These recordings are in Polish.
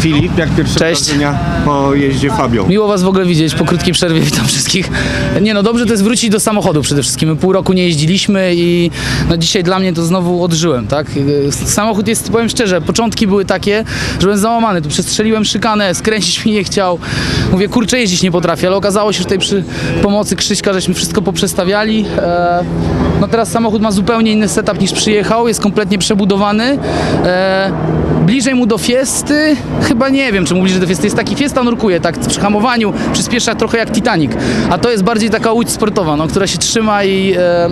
Filip, jak pierwsze Cześć. wrażenia po jeździe Fabio? Miło Was w ogóle widzieć po krótkiej przerwie. Witam wszystkich. Nie no, dobrze to jest wrócić do samochodu przede wszystkim. My pół roku nie jeździliśmy i no dzisiaj dla mnie to znowu odżyłem, tak? Samochód jest, powiem szczerze, początki były takie, że byłem załamany. Tu przestrzeliłem szykanę, skręcić mi nie chciał. Mówię, kurczę, jeździć nie potrafię, ale okazało się, że tutaj przy pomocy Krzyśka żeśmy wszystko poprzestawiali. E, no teraz samochód ma zupełnie inny setup niż przyjechał, jest kompletnie przebudowany. Bliżej mu do Fiesty? Chyba nie wiem, czy mu bliżej do Fiesty. Jest taki Fiesta nurkuje, tak przy hamowaniu przyspiesza trochę jak Titanic. A to jest bardziej taka łódź sportowa, no, która się trzyma i, e,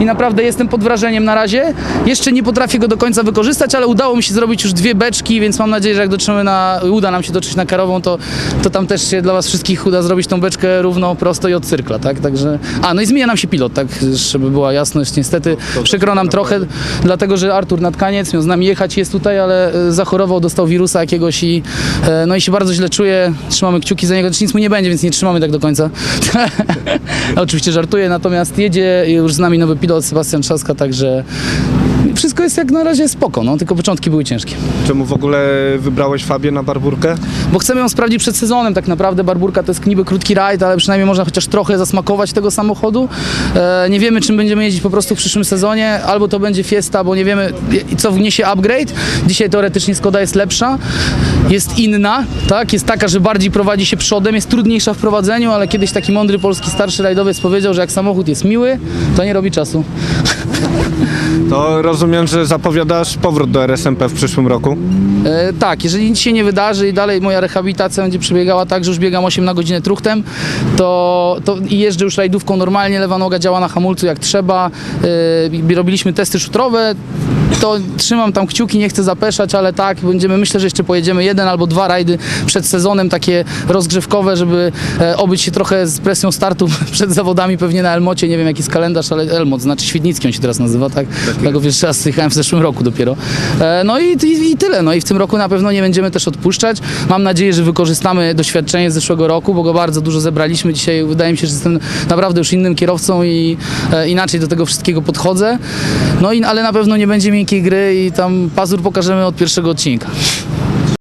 i naprawdę jestem pod wrażeniem na razie. Jeszcze nie potrafię go do końca wykorzystać, ale udało mi się zrobić już dwie beczki, więc mam nadzieję, że jak dotrzemy na, uda nam się dotrzeć na karową, to, to tam też się dla Was wszystkich uda zrobić tą beczkę równo, prosto i od cyrkla, tak? Także, a, no i zmienia nam się pilot, tak, żeby była jasność. Niestety przykro nam trochę, dlatego, że Artur Natkaniec miał z nami jechać, jest tutaj, ale e, zachorował, dostał wirusa jakiegoś i e, no i się bardzo źle czuje. Trzymamy kciuki za niego, znaczy nic mu nie będzie, więc nie trzymamy tak do końca. Oczywiście żartuję, natomiast jedzie już z nami nowy pilot Sebastian Trzaska, także wszystko jest jak na razie spoko, no, tylko początki były ciężkie. Czemu w ogóle wybrałeś Fabię na barburkę? Bo chcemy ją sprawdzić przed sezonem. Tak naprawdę Barburka to jest niby krótki rajd, ale przynajmniej można chociaż trochę zasmakować tego samochodu. E, nie wiemy, czym będziemy jeździć po prostu w przyszłym sezonie. Albo to będzie Fiesta, bo nie wiemy, co wniesie upgrade. Dzisiaj teoretycznie Skoda jest lepsza, jest inna, tak? Jest taka, że bardziej prowadzi się przodem, jest trudniejsza w prowadzeniu, ale kiedyś taki mądry polski starszy rajdowiec powiedział, że jak samochód jest miły, to nie robi czasu. To rozumiem, że zapowiadasz powrót do RSMP w przyszłym roku. E, tak, jeżeli nic się nie wydarzy i dalej moja rehabilitacja będzie przebiegała tak, że już biegam 8 na godzinę truchtem, to, to jeżdżę już rajdówką normalnie, lewa noga działa na hamulcu jak trzeba. E, robiliśmy testy szutrowe, to trzymam tam kciuki, nie chcę zapeszać, ale tak, będziemy, myślę, że jeszcze pojedziemy jeden albo dwa rajdy przed sezonem, takie rozgrzewkowe, żeby e, obyć się trochę z presją startu przed zawodami, pewnie na Elmocie, nie wiem jaki jest kalendarz, ale Elmot, znaczy Świdnicki on się teraz nazywa, tak? Tego pierwszy raz jechałem w zeszłym roku dopiero. E, no i, i, i tyle, no i w tym roku na pewno nie będziemy też odpuszczać. Mam nadzieję, że wykorzystamy doświadczenie z zeszłego roku, bo go bardzo dużo zebraliśmy. Dzisiaj wydaje mi się, że jestem naprawdę już innym kierowcą i e, inaczej do tego wszystkiego podchodzę. No i, ale na pewno nie będzie miękkiej gry i tam pazur pokażemy od pierwszego odcinka.